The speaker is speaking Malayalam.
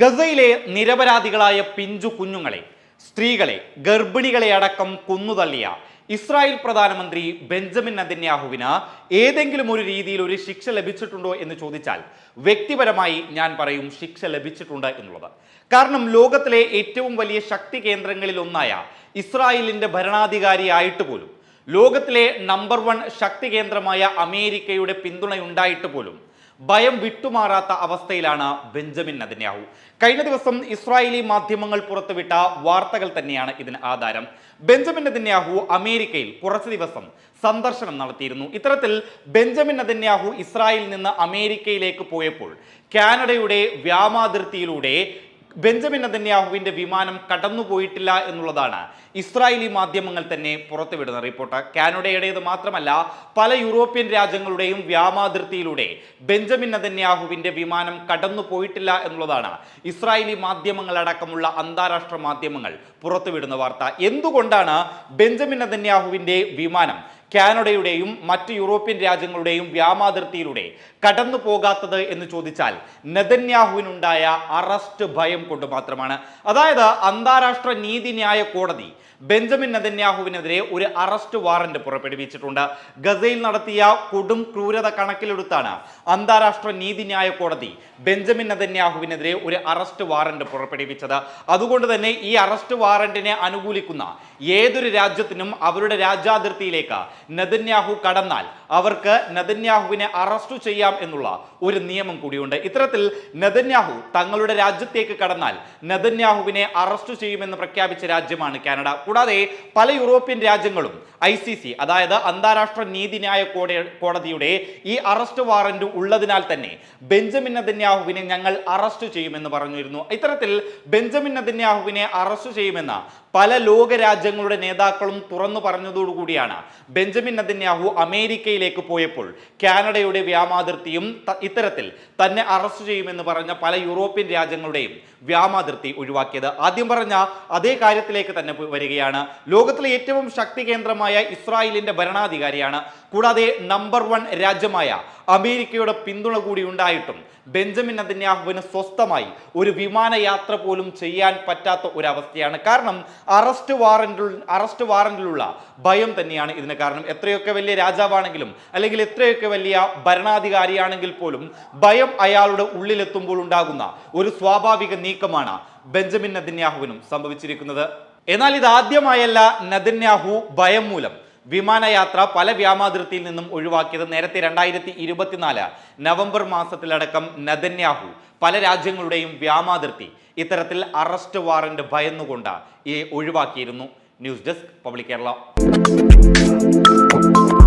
ഗസയിലെ നിരപരാധികളായ പിഞ്ചു കുഞ്ഞുങ്ങളെ സ്ത്രീകളെ ഗർഭിണികളെ അടക്കം കുന്നുതള്ളിയ ഇസ്രായേൽ പ്രധാനമന്ത്രി ബെഞ്ചമിൻ നദന്യാഹുവിന് ഏതെങ്കിലും ഒരു രീതിയിൽ ഒരു ശിക്ഷ ലഭിച്ചിട്ടുണ്ടോ എന്ന് ചോദിച്ചാൽ വ്യക്തിപരമായി ഞാൻ പറയും ശിക്ഷ ലഭിച്ചിട്ടുണ്ട് എന്നുള്ളത്. കാരണം ലോകത്തിലെ ഏറ്റവും വലിയ ശക്തി കേന്ദ്രങ്ങളിൽ ഒന്നായ ഇസ്രായേലിന്റെ ഭരണാധികാരിയായിട്ട് പോലും ലോകത്തിലെ നമ്പർ വൺ ശക്തി കേന്ദ്രമായ അമേരിക്കയുടെ പിന്തുണയുണ്ടായിട്ട് പോലും ഭയം വിട്ടുമാറാത്ത അവസ്ഥയിലാണ് ബെഞ്ചമിൻ നദന്യാഹു. കഴിഞ്ഞ ദിവസം ഇസ്രായേലി മാധ്യമങ്ങൾ പുറത്തുവിട്ട വാർത്തകൾ തന്നെയാണ് ഇതിന് ആധാരം. ബെഞ്ചമിൻ നദന്യാഹു അമേരിക്കയിൽ കുറച്ച് ദിവസം സന്ദർശനം നടത്തിയിരുന്നു. ഇത്തരത്തിൽ ബെഞ്ചമിൻ നദന്യാഹു ഇസ്രായേലിൽ നിന്ന് അമേരിക്കയിലേക്ക് പോയപ്പോൾ കാനഡയുടെ വ്യാമാതിർത്തിയിലൂടെ ബെഞ്ചമിൻ നദന്യാഹുവിന്റെ വിമാനം കടന്നുപോയിട്ടില്ല എന്നുള്ളതാണ് ഇസ്രായേലി മാധ്യമങ്ങൾ തന്നെ പുറത്തുവിടുന്ന റിപ്പോർട്ട്. കാനഡയുടേത് മാത്രമല്ല പല യൂറോപ്യൻ രാജ്യങ്ങളുടെയും വ്യാമാതിർത്തിയിലൂടെ ബെഞ്ചമിൻ നദന്യാഹുവിന്റെ വിമാനം കടന്നുപോയിട്ടില്ല എന്നുള്ളതാണ് ഇസ്രായേലി മാധ്യമങ്ങളടക്കമുള്ള അന്താരാഷ്ട്ര മാധ്യമങ്ങൾ പുറത്തുവിടുന്ന വാർത്ത. എന്തുകൊണ്ടാണ് ബെഞ്ചമിൻ നദന്യാഹുവിന്റെ വിമാനം കാനഡയുടെയും മറ്റ് യൂറോപ്യൻ രാജ്യങ്ങളുടെയും വ്യാമാതിർത്തിയിലൂടെ കടന്നു പോകാത്തത് എന്ന് ചോദിച്ചാൽ നെതന്യാഹുവിനുണ്ടായ അറസ്റ്റ് ഭയം കൊണ്ട് മാത്രമാണ്. അതായത് അന്താരാഷ്ട്ര നീതിന്യായ കോടതി ബെഞ്ചമിൻ നെതന്യാഹുവിനെതിരെ ഒരു അറസ്റ്റ് വാറന്റ് പുറപ്പെടുവിച്ചിട്ടുണ്ട്. ഗസയിൽ നടത്തിയ കൊടും ക്രൂരത കണക്കിലെടുത്താണ് അന്താരാഷ്ട്ര നീതിന്യായ കോടതി ബെഞ്ചമിൻ നെതന്യാഹുവിനെതിരെ ഒരു അറസ്റ്റ് വാറന്റ് പുറപ്പെടുവിച്ചത്. അതുകൊണ്ട് തന്നെ ഈ അറസ്റ്റ് വാറന്റിനെ അനുകൂലിക്കുന്ന ഏതൊരു രാജ്യത്തിനും അവരുടെ രാജ്യാതിർത്തിയിലേക്ക് നെതന്യാഹു കടന്നാൽ അവർക്ക് നദന്യാഹുവിനെ അറസ്റ്റ് ചെയ്യാം എന്നുള്ള ഒരു നിയമം കൂടിയുണ്ട്. ഇത്തരത്തിൽ നദന്യാഹു തങ്ങളുടെ രാജ്യത്തേക്ക് കടന്നാൽ നദന്യാഹുവിനെ അറസ്റ്റ് ചെയ്യുമെന്ന് പ്രഖ്യാപിച്ച രാജ്യമാണ് കാനഡ. കൂടാതെ പല യൂറോപ്യൻ രാജ്യങ്ങളും ഐ സി സി അതായത് അന്താരാഷ്ട്ര നീതിന്യായ കോട- കോടതിയുടെ ഈ അറസ്റ്റ് വാറന്റ് ഉള്ളതിനാൽ തന്നെ ബെഞ്ചമിൻ നദന്യാഹുവിനെ ഞങ്ങൾ അറസ്റ്റ് ചെയ്യുമെന്ന് പറഞ്ഞിരുന്നു. ഇത്തരത്തിൽ ബെഞ്ചമിൻ നദന്യാഹുവിനെ അറസ്റ്റ് ചെയ്യുമെന്ന പല ലോക രാജ്യങ്ങളുടെ നേതാക്കളും തുറന്നു പറഞ്ഞതോടുകൂടിയാണ് ബെഞ്ചമിൻ നദന്യാഹു അമേരിക്കയിലേക്ക് പോയപ്പോൾ കാനഡയുടെ വ്യാമാതിർത്തിയും ഇത്തരത്തിൽ തന്നെ അറസ്റ്റ് ചെയ്യുമെന്ന് പറഞ്ഞ പല യൂറോപ്യൻ രാജ്യങ്ങളുടെയും വ്യാമാതിർത്തി ഒഴിവാക്കിയത്. ആദ്യം പറഞ്ഞ അതേ കാര്യത്തിലേക്ക് തന്നെ വരികയാണ്. ലോകത്തിലെ ഏറ്റവും ശക്തി കേന്ദ്രമായ ഇസ്രായേലിന്റെ ഭരണാധികാരിയാണ്. കൂടാതെ നമ്പർ വൺ രാജ്യമായ അമേരിക്കയുടെ പിന്തുണ കൂടി ഉണ്ടായിട്ടും ബെഞ്ചമിൻ നദന്യാഹുവിന് സ്വസ്ഥമായി ഒരു വിമാനയാത്ര പോലും ചെയ്യാൻ പറ്റാത്ത ഒരവസ്ഥയാണ്. കാരണം അറസ്റ്റ് വാറന്റിൽ അറസ്റ്റ് വാറന്റിലുള്ള ഭയം തന്നെയാണ് ഇതിന് കാരണം. എത്രയൊക്കെ വലിയ രാജാവാണെങ്കിലും അല്ലെങ്കിൽ എത്രയൊക്കെ വലിയ ഭരണാധികാരിയാണെങ്കിൽ പോലും ഭയം അയാളുടെ ഉള്ളിലെത്തുമ്പോൾ ഉണ്ടാകുന്ന ഒരു സ്വാഭാവിക നീക്കമാണ് ബെഞ്ചമിൻ നദിന്യാഹുവിനും സംഭവിച്ചിരിക്കുന്നത്. എന്നാൽ ഇത് ആദ്യമായല്ല നദന്യാഹു ഭയം മൂലം വിമാനയാത്ര പല വ്യാമാതിർത്തിയിൽ നിന്നും ഒഴിവാക്കിയത് നേരത്തെ രണ്ടായിരത്തി ഇരുപത്തിനാല് നവംബർ മാസത്തിലടക്കം നദന്യാഹു പല രാജ്യങ്ങളുടെയും വ്യാമാതിർത്തി ഇത്തരത്തിൽ അറസ്റ്റ് വാറന്റ് ഭയന്നുകൊണ്ട് ഈ ഒഴിവാക്കിയിരുന്നു. News desk public Kerala. Thank you.